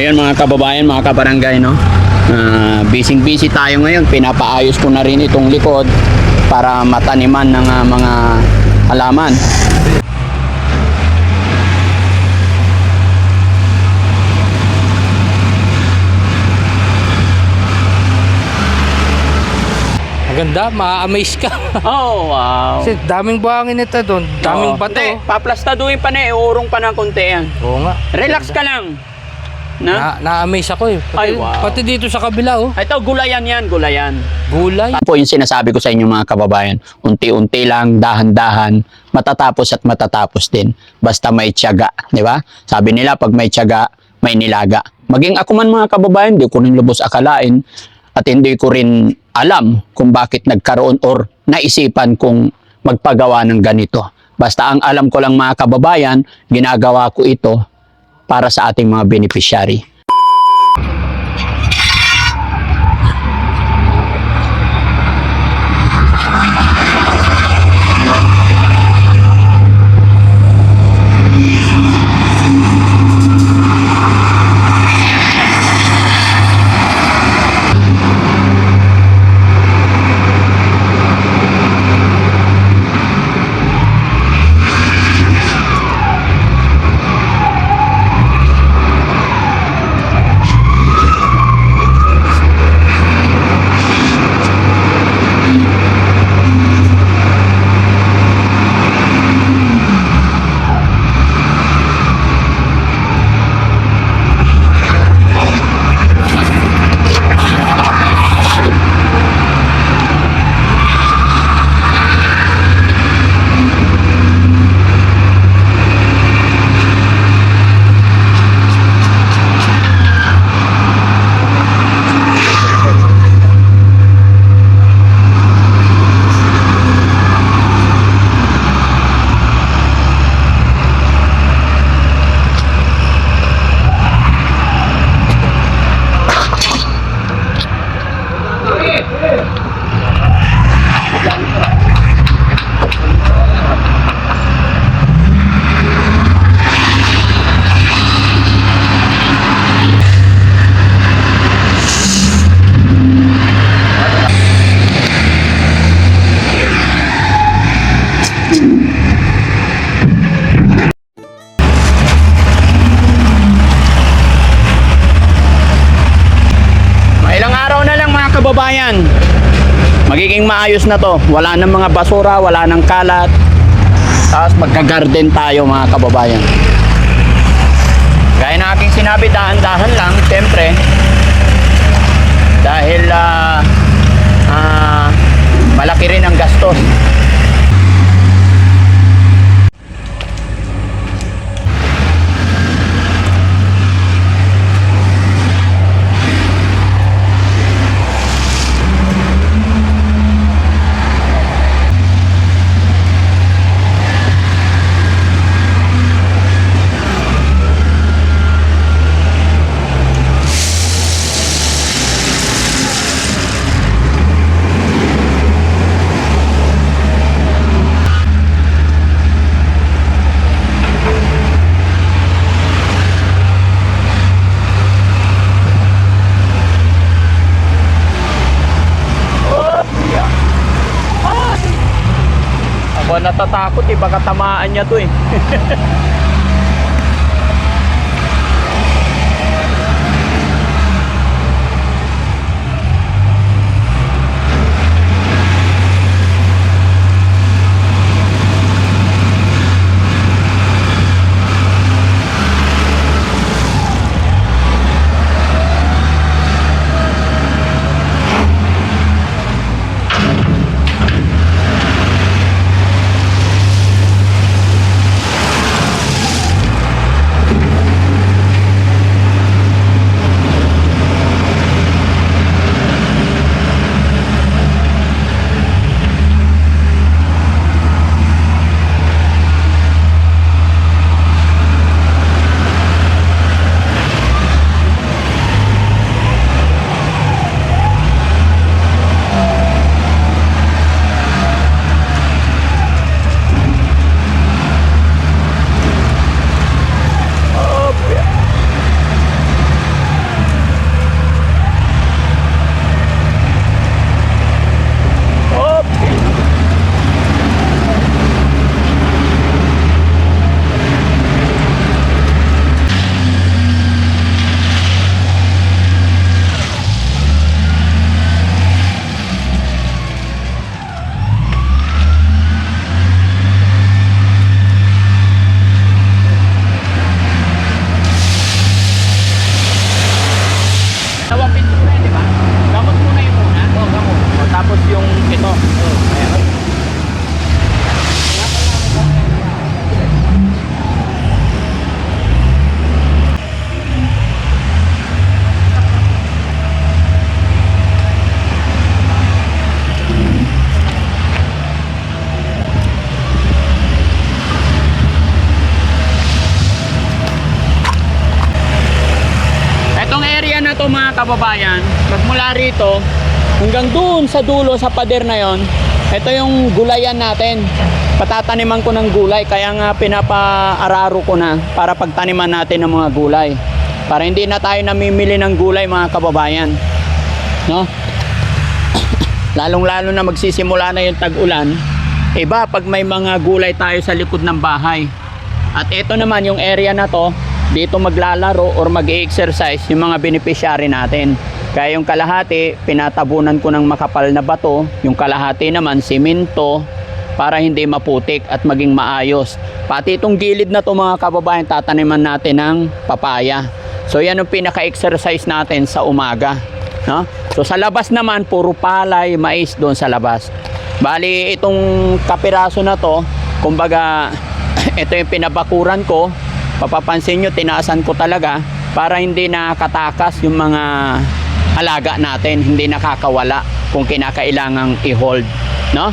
Ayun mga kababayan, mga kabarangay, no? Ah, busy-busy tayo ngayon. Pinapaayos ko na rin itong likod para mataniman ng ah, mga halaman. Maganda, ma-amaze ka. Oh, wow. Kasi daming buhangin nito doon, daming bato. Hindi, paplastaduhin pa na, iurong pa ng konti yan. Oo nga. Relax ka lang. Na? Na, na-amaze ako eh. Pati, Ay, wow. pati dito sa kabila oh. Ito, gulayan yan, gulayan. Gulay. po yung sinasabi ko sa inyo mga kababayan. Unti-unti lang, dahan-dahan, matatapos at matatapos din. Basta may tiyaga, di ba? Sabi nila, pag may tiyaga, may nilaga. Maging ako man mga kababayan, di ko rin lubos akalain at hindi ko rin alam kung bakit nagkaroon or naisipan kong magpagawa ng ganito. Basta ang alam ko lang mga kababayan, ginagawa ko ito para sa ating mga beneficiary. Mga ilang araw na lang mga kababayan. Magiging maayos na to. Wala nang mga basura, wala nang kalat. Tapos magka-garden tayo mga kababayan. Gaya na aking sinabi, dahan-dahan lang, siyempre. Dahil ah, ah, malaki rin ang gastos. Ako eh, baka tamaan niya to eh. kababayan, magmula rito hanggang doon sa dulo sa pader na yon, ito yung gulayan natin. Patataniman ko ng gulay kaya nga pinapaararo ko na para pagtaniman natin ng mga gulay. Para hindi na tayo namimili ng gulay mga kababayan. No? Lalong-lalo na magsisimula na yung tag-ulan. Iba pag may mga gulay tayo sa likod ng bahay. At ito naman yung area na to, dito maglalaro or mag-exercise yung mga beneficiary natin. Kaya yung kalahati, pinatabunan ko ng makapal na bato. Yung kalahati naman, simento para hindi maputik at maging maayos. Pati itong gilid na to mga kababayan, tataniman natin ng papaya. So yan yung pinaka-exercise natin sa umaga. No? So sa labas naman, puro palay, mais doon sa labas. Bali, itong kapiraso na to, kumbaga, ito yung pinabakuran ko. Papapansin nyo, tinaasan ko talaga para hindi nakatakas yung mga alaga natin, hindi nakakawala kung kinakailangang i-hold. No?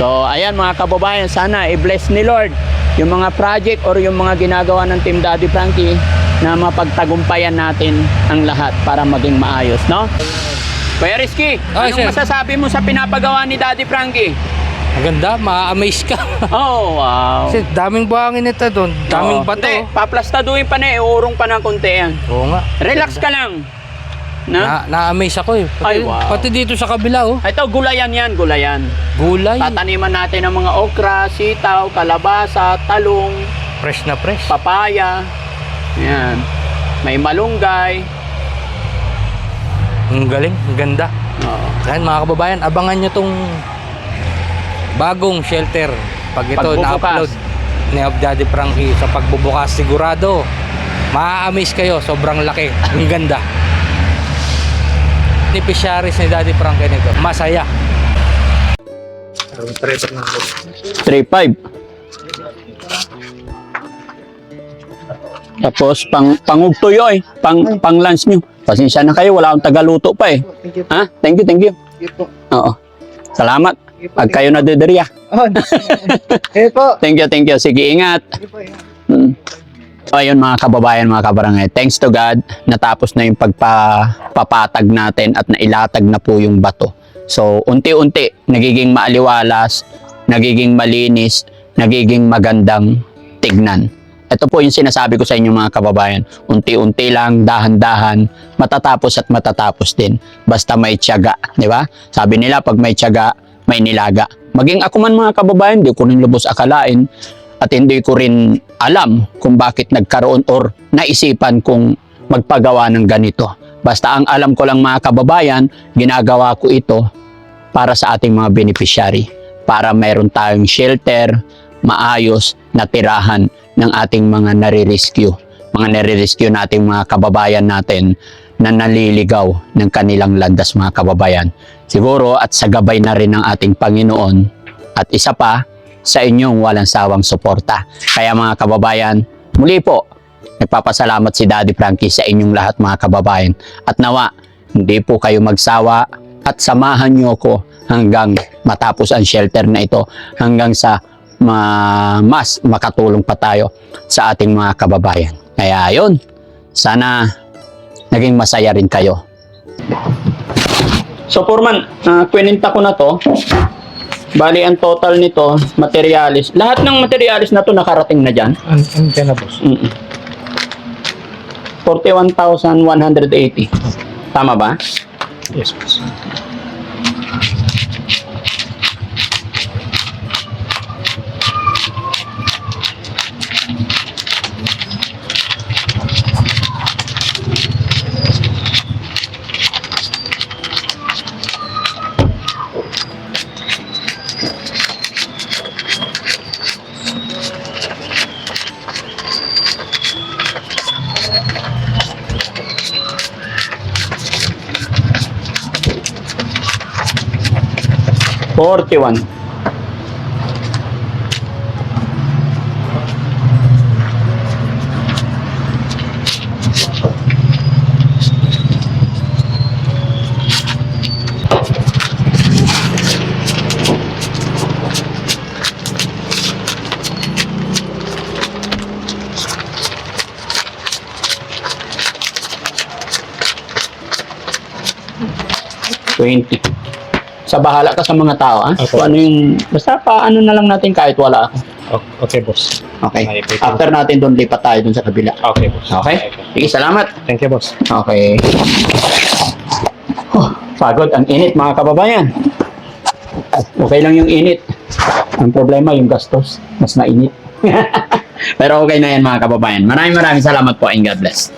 So, ayan mga kababayan, sana i-bless ni Lord yung mga project or yung mga ginagawa ng Team Daddy Frankie na mapagtagumpayan natin ang lahat para maging maayos, no? Kuya Rizky, Ay, anong sir. masasabi mo sa pinapagawa ni Daddy Frankie? Ang ganda, ma-amaze ka. Oh, wow. Kasi daming buhangin nito doon. Daming Oo. bato. Hindi, paplastaduhin pa na eh, uurong pa ng konti yan. Oo nga. Relax ka lang. Na? Na, na-amaze ako eh. Pati, Ay, wow. pati dito sa kabila oh. Ito, gulayan yan, gulayan. Gulay. Tataniman natin ng mga okra, sitaw, kalabasa, talong, Fresh na fresh. papaya. Yan. May malunggay. Ang galing, ang ganda. Oo. Kaya mga kababayan, abangan nyo tong bagong shelter. Pag ito na-upload ni Ab Daddy Frankie sa pagbubukas sigurado ma-amaze kayo sobrang laki ang ganda beneficiaries ni Daddy Frankie nito masaya 3.5. Tapos pang pangugtuyo eh, pang pang lunch nyo. Pasensya na kayo, wala akong tagaluto pa eh. Thank you. Ha? Thank you, thank you. Thank you po. Oo. Salamat. Pag kayo nadidiriya. Oh, eh po. Thank you, thank you. Sige, ingat. Hmm. So ayun mga kababayan, mga kabarangay, thanks to God, natapos na yung pagpapatag natin at nailatag na po yung bato. So unti-unti, nagiging maaliwalas, nagiging malinis, nagiging magandang tignan. Ito po yung sinasabi ko sa inyo mga kababayan. Unti-unti lang, dahan-dahan, matatapos at matatapos din. Basta may tiyaga, di ba? Sabi nila, pag may tiyaga, may nilaga. Maging ako man mga kababayan, di ko rin lubos akalain at hindi ko rin alam kung bakit nagkaroon or naisipan kong magpagawa ng ganito. Basta ang alam ko lang mga kababayan, ginagawa ko ito para sa ating mga beneficiary. Para mayroon tayong shelter, maayos na tirahan ng ating mga nare-rescue. Mga nare-rescue nating mga kababayan natin na naliligaw ng kanilang landas mga kababayan. Siguro at sa gabay na rin ng ating Panginoon at isa pa, sa inyong walang sawang suporta. Kaya mga kababayan, muli po, nagpapasalamat si Daddy Frankie sa inyong lahat mga kababayan. At nawa, hindi po kayo magsawa at samahan niyo ko hanggang matapos ang shelter na ito hanggang sa ma- mas makatulong pa tayo sa ating mga kababayan. Kaya yun, sana naging masaya rin kayo. So, Purman, uh, kwininta ko na to. Bali, ang total nito, materialis. Lahat ng materialis na to nakarating na dyan. Ang ang dyan na boss. Mm-mm. 41,180. Tama ba? Yes boss. 41. Twenty. Sa bahala ka sa mga tao, ah. Okay. Kung ano yung, basta pa ano na lang natin kahit wala ako. O- Okay, boss. Okay. After natin doon, lipat tayo doon sa kabila. Okay, boss. Okay? Sige, salamat. Thank you, boss. Okay. Oh, pagod. Ang init, mga kababayan. Okay lang yung init. Ang problema, yung gastos. Mas mainit. Pero okay na yan, mga kababayan. Maraming maraming salamat po and God bless.